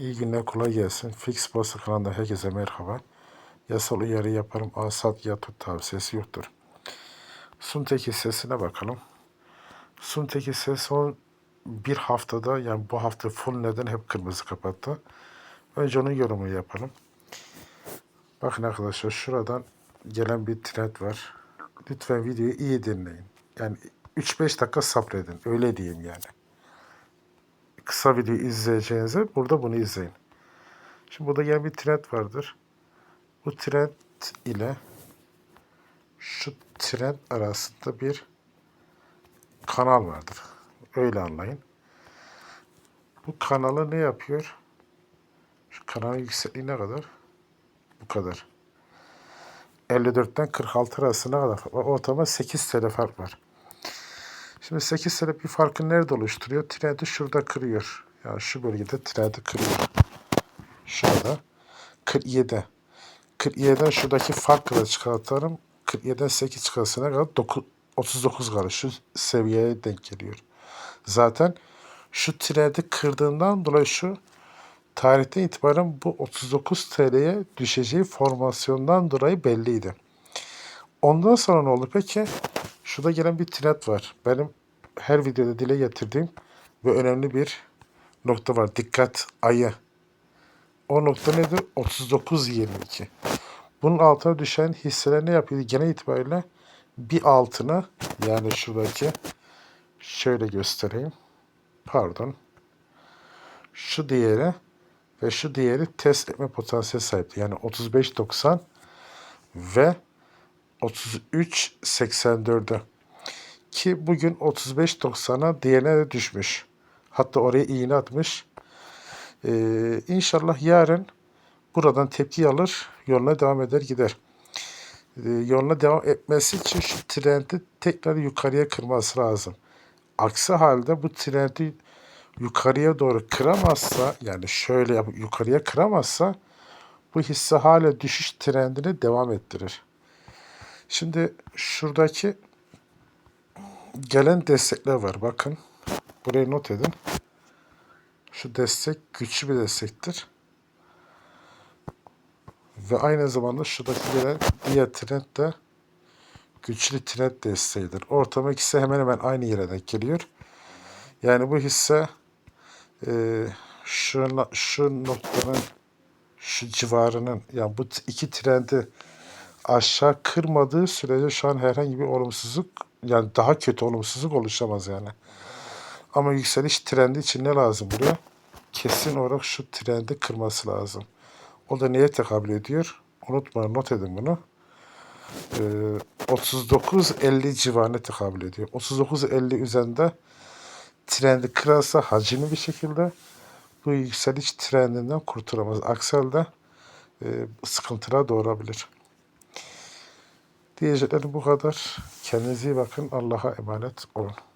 İyi günler, kolay gelsin. Fix Borsa kanalında herkese merhaba. Yasal uyarı yaparım. Asat yatut tavsiyesi yoktur. Suntek hissesine bakalım. Suntek hissesi son bir haftada yani bu hafta full neden hep kırmızı kapattı. Önce onun yorumunu yapalım. Bakın arkadaşlar şuradan gelen bir trend var. Lütfen videoyu iyi dinleyin. Yani 3-5 dakika sabredin. Öyle diyeyim yani kısa video izleyeceğinize burada bunu izleyin. Şimdi burada gelen bir trend vardır. Bu trend ile şu trend arasında bir kanal vardır. Öyle anlayın. Bu kanalı ne yapıyor? Şu kanalın yüksekliği ne kadar? Bu kadar. 54'ten 46 arasına kadar ortalama 8 TL fark var. Şimdi 8 sene bir farkı nerede oluşturuyor? Trendi şurada kırıyor. Yani şu bölgede trendi kırıyor. Şurada. 47. 47'den şuradaki farkı da çıkartalım. 47'den 8 çıkarsana kadar 9, 39 kalır. Şu seviyeye denk geliyor. Zaten şu trendi kırdığından dolayı şu tarihten itibaren bu 39 TL'ye düşeceği formasyondan dolayı belliydi. Ondan sonra ne oldu peki? Şurada gelen bir trend var. Benim her videoda dile getirdiğim ve önemli bir nokta var. Dikkat ayı. O nokta nedir? 39.22. Bunun altına düşen hisseler ne yapıyor? Genel itibariyle bir altına yani şuradaki şöyle göstereyim. Pardon. Şu diğeri ve şu diğeri test etme potansiyeli sahipti. Yani 35.90 ve 33.84'e. Ki bugün 35.90'a diğerine de düşmüş. Hatta oraya iğne atmış. Ee, inşallah yarın buradan tepki alır, yoluna devam eder gider. Ee, yoluna devam etmesi için şu trendi tekrar yukarıya kırması lazım. Aksi halde bu trendi yukarıya doğru kıramazsa yani şöyle yapıp yukarıya kıramazsa bu hisse hala düşüş trendini devam ettirir. Şimdi şuradaki gelen destekler var. Bakın. Burayı not edin. Şu destek güçlü bir destektir. Ve aynı zamanda şuradaki gelen diğer trend de güçlü trend desteğidir. Ortama ikisi hemen hemen aynı yere denk geliyor. Yani bu hisse e, şu, şu noktanın şu civarının yani bu iki trendi aşağı kırmadığı sürece şu an herhangi bir olumsuzluk yani daha kötü olumsuzluk oluşamaz yani. Ama yükseliş trendi için ne lazım buraya? Kesin olarak şu trendi kırması lazım. O da neye tekabül ediyor? Unutmayın not edin bunu. Ee, 39-50 civarına tekabül ediyor. 39-50 üzerinde trendi kırarsa hacimli bir şekilde bu yükseliş trendinden kurtulamaz. Aksi halde e, sıkıntılar doğurabilir. Diyeceklerim bu kadar. Kendinize iyi bakın. Allah'a emanet olun.